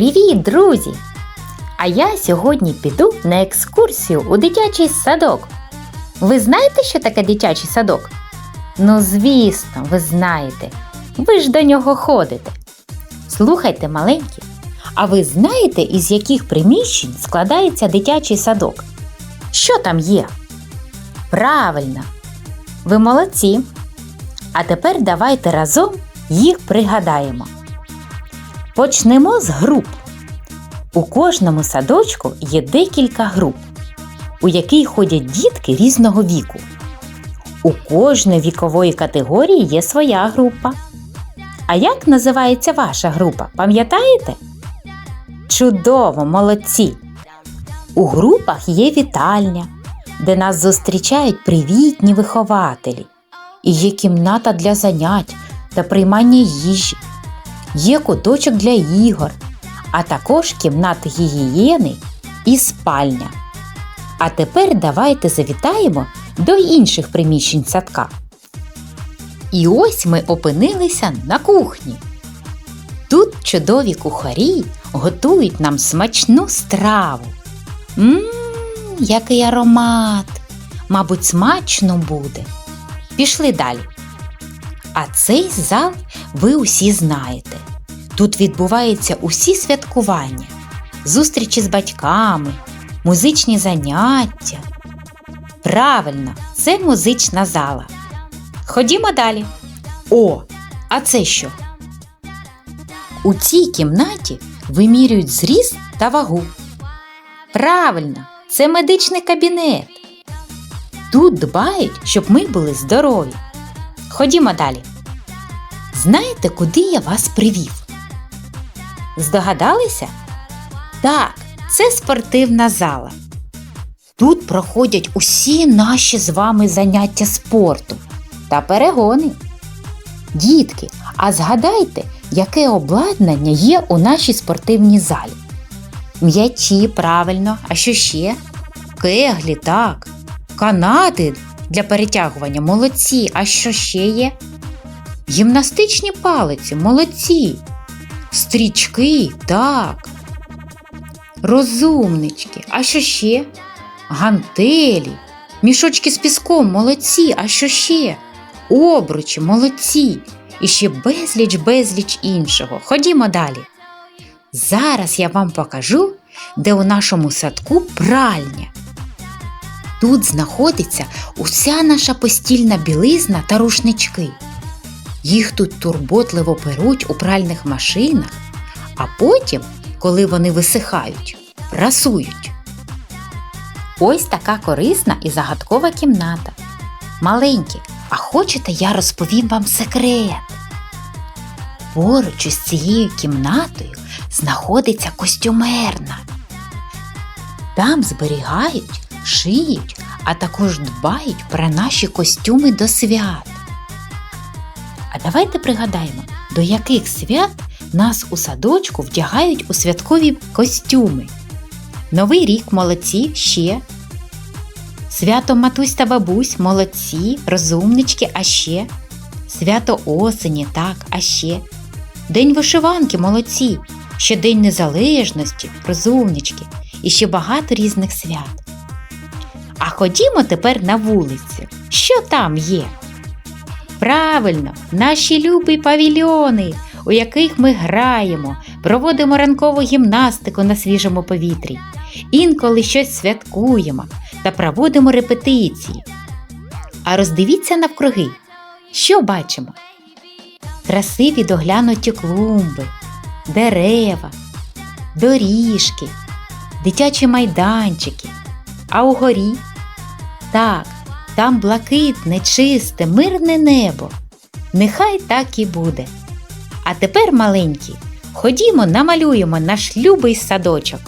Привіт, друзі! А я сьогодні піду на екскурсію у дитячий садок. Ви знаєте, що таке дитячий садок? Ну, звісно, ви знаєте. Ви ж до нього ходите. Слухайте, маленькі, а ви знаєте, із яких приміщень складається дитячий садок? Що там є? Правильно, ви молодці. А тепер давайте разом їх пригадаємо. Почнемо з груп. У кожному садочку є декілька груп, у який ходять дітки різного віку. У кожної вікової категорії є своя група. А як називається ваша група? Пам'ятаєте? Чудово, молодці! У групах є вітальня, де нас зустрічають привітні вихователі. І є кімната для занять та приймання їжі. Є куточок для ігор, а також кімната гігієни і спальня. А тепер давайте завітаємо до інших приміщень садка. І ось ми опинилися на кухні. Тут чудові кухарі готують нам смачну страву. Мм, який аромат! Мабуть, смачно буде. Пішли далі. А цей зал ви усі знаєте. Тут відбуваються усі святкування, зустрічі з батьками, музичні заняття. Правильно, це музична зала. Ходімо далі. О, а це що? У цій кімнаті вимірюють зріст та вагу. Правильно, це медичний кабінет. Тут дбають, щоб ми були здорові. Ходімо далі. Знаєте, куди я вас привів? Здогадалися? Так, це спортивна зала. Тут проходять усі наші з вами заняття спорту та перегони. Дітки, а згадайте, яке обладнання є у нашій спортивній залі? М'ячі, правильно, а що ще? Кеглі, так, канати для перетягування, молодці, а що ще є? Гімнастичні палиці, молодці. Стрічки, так. Розумнички, а що ще? Гантелі, мішочки з піском, молодці, а що ще? Обручі, молодці. І ще безліч, безліч іншого. Ходімо далі. Зараз я вам покажу, де у нашому садку пральня. Тут знаходиться уся наша постільна білизна та рушнички. Їх тут турботливо перуть у пральних машинах, а потім, коли вони висихають, прасують. Ось така корисна і загадкова кімната. Маленькі, а хочете, я розповім вам секрет. Поруч із цією кімнатою знаходиться костюмерна. Там зберігають, шиють, а також дбають про наші костюми до свят. Давайте пригадаємо, до яких свят нас у садочку вдягають у святкові костюми. Новий рік молодці ще. Свято матусь та бабусь молодці, розумнички, а ще. Свято осені, так, а ще. День вишиванки молодці, ще День Незалежності, розумнички і ще багато різних свят. А ходімо тепер на вулицю. Що там є? Правильно, наші любі павільйони, у яких ми граємо, проводимо ранкову гімнастику на свіжому повітрі, інколи щось святкуємо та проводимо репетиції. А роздивіться навкруги, що бачимо? Красиві доглянуті клумби, дерева, доріжки, дитячі майданчики, а угорі так, там блакитне, чисте, мирне небо. Нехай так і буде. А тепер, маленькі, ходімо, намалюємо наш любий садочок.